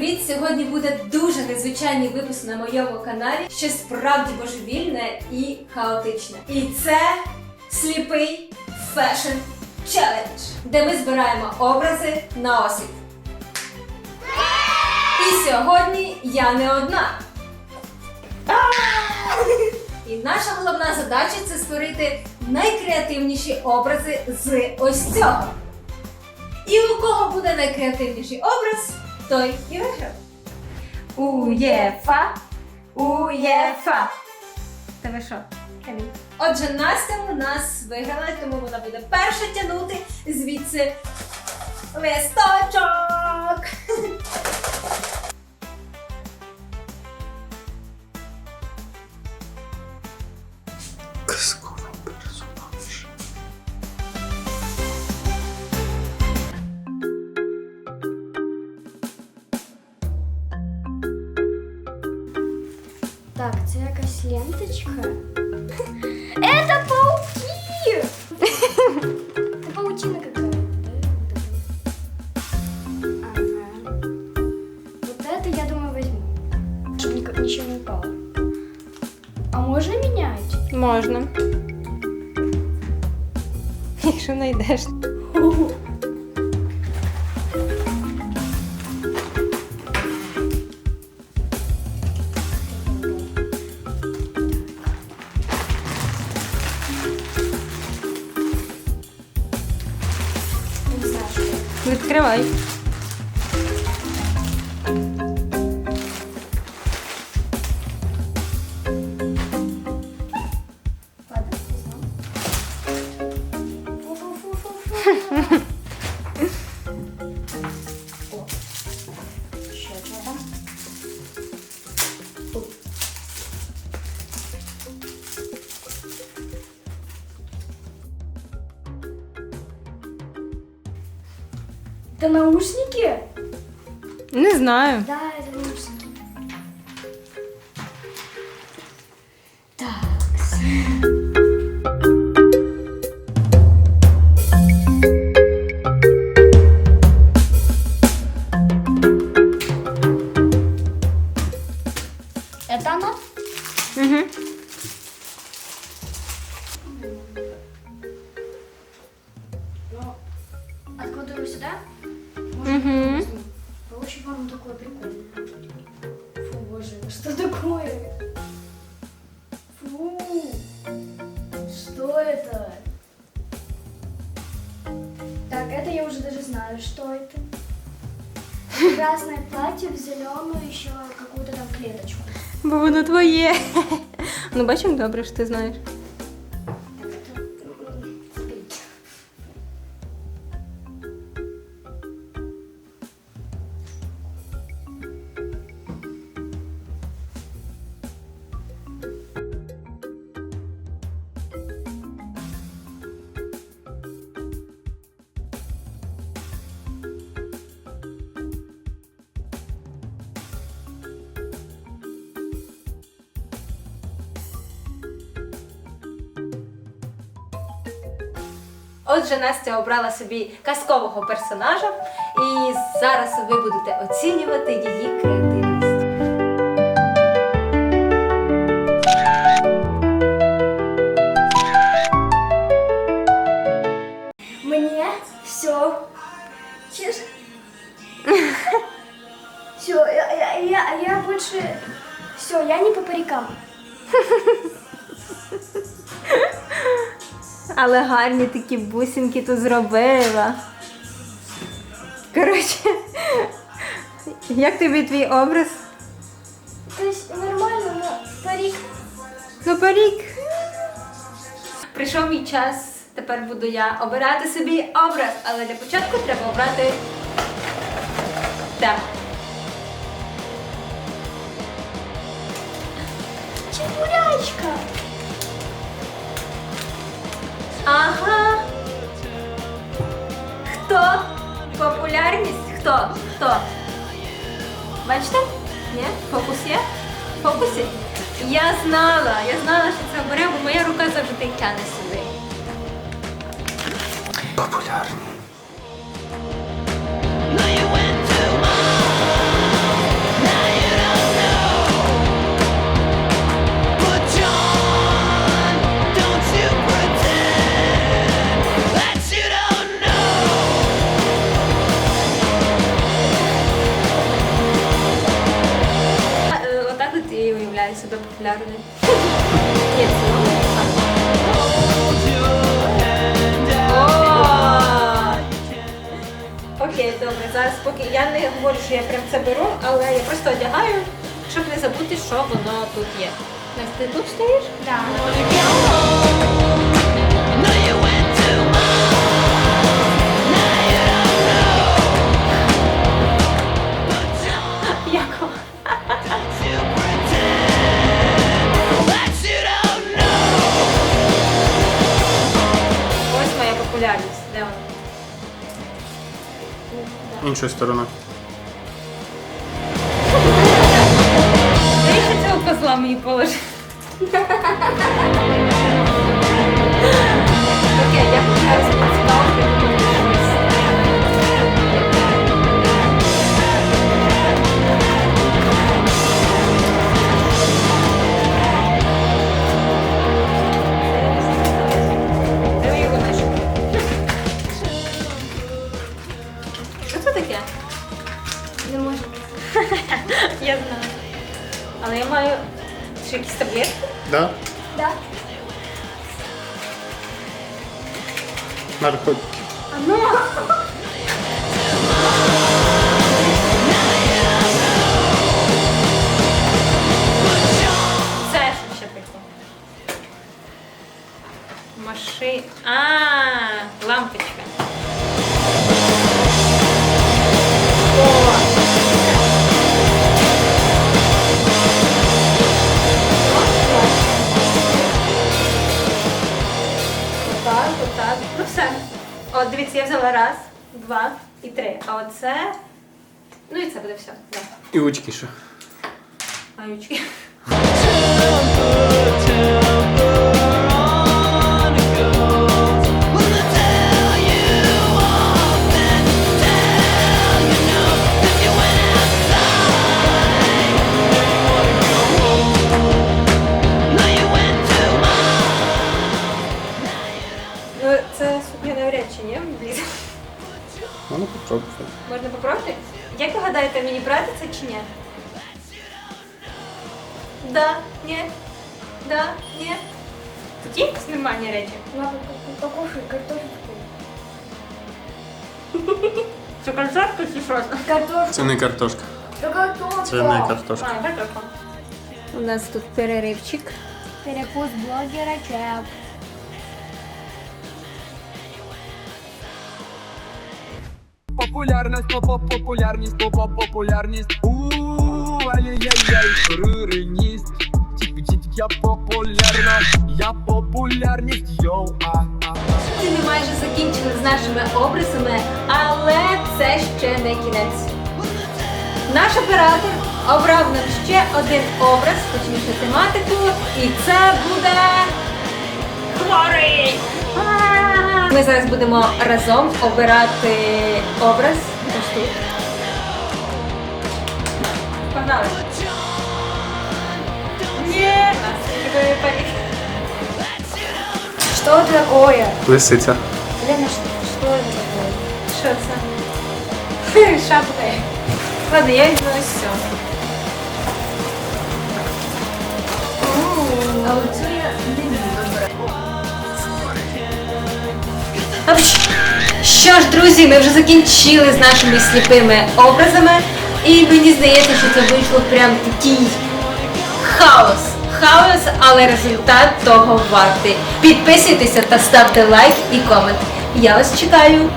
привіт! Сьогодні буде дуже незвичайний випуск на моєму каналі, щось справді божевільне і хаотичне. І це сліпий фешн челендж, де ми збираємо образи на осіб. І сьогодні я не одна. І наша головна задача це створити найкреативніші образи з ось цього. І у кого буде найкреативніший образ, той і виграв. УЄФА! УЄФА! Тебе що? Камінь. Отже, Настя у нас виграла, тому вона буде перша тягнути звідси листочок. Так, це якась ленточка. Это пауки! Это паутина какая-то? Ага. Вот это, я думаю, возьму. Чтобы ничего не упало. А можно менять? Можна. Якщо знайдеш. это. Это наушники? Не знаю. Да, это наушники. Так. Это оно? Угу. Ну, откладываю сюда. Мгм. Очень вам такое прикольное. Фу, боже, что такое? Фу, что это? Так, это я уже даже знаю, что это. Красное платье в зеленую еще какую-то там клеточку. Бо воно твоє. Ну, бачимо добре, що ти знаєш. Отже, Настя обрала собі казкового персонажа, і зараз ви будете оцінювати її креативність. Але гарні такі бусинки тут зробила. Коротше, як тобі твій образ? То нормально, но парик. Ну, парік. Прийшов мій час. Тепер буду я обирати собі образ, але для початку треба обрати тему. Чебурячка. Ага. Хто? Популярність? Хто? Хто? Бачите? Ні? Фокус є? Фокус є? Я знала, я знала, що це оберемо, бо моя рука завжди тяне сюди. Популярні. Популярний. себе популярною. Окей, добре. Зараз поки я не говорю, що я прям це беру, але я просто одягаю, щоб не забути, що воно тут є. Настя, ти тут стоїш? Да. популярність. Де вона? Іншою стороною. Навіщо цього козла мені положити? Окей, я почаю Не можу. Я знаю. Але я маю ще якісь таблетки. Да? Да. Наркотики. А ну! Це що ще таке? Маши. А, лампочка. От дивіться, я взяла раз, два і три. А оце. Ну і це буде все. Да. І очки ще. А Ну, чи ні, влізе. Можна попробувати. Можна попробувати? Як ви гадаєте, мені брати це чи ні? Да, ні, да, ні. Тут є якісь нормальні речі? Ладно, покушай картошечку. Це концертка чи що? Картошку. Це не картошка. Да картошка. Це не картошка. А, картошка. У нас тут переривчик. Перекус блогера Чеп. Популярність, поп популярність, поп популярність. Ууу, ай-яй-яй, руриність. Тік-тік, я популярна, я популярність, йоу, а, а. Ми майже закінчили з нашими образами, але це ще не кінець. Наш оператор обрав нам ще один образ, точніше тематику, і це буде хворий. Ми зараз будемо разом обирати образ. Ось тут. Погнали. Парі. Что это такое? Лисиця. Лена, что, это такое? Що це? Шапка. Ладно, я візьму ось Що ж, друзі, ми вже закінчили з нашими сліпими образами. І мені здається, що це вийшло прям такий хаос. Хаос, але результат того вартий. Підписуйтеся та ставте лайк і комент. Я вас чекаю.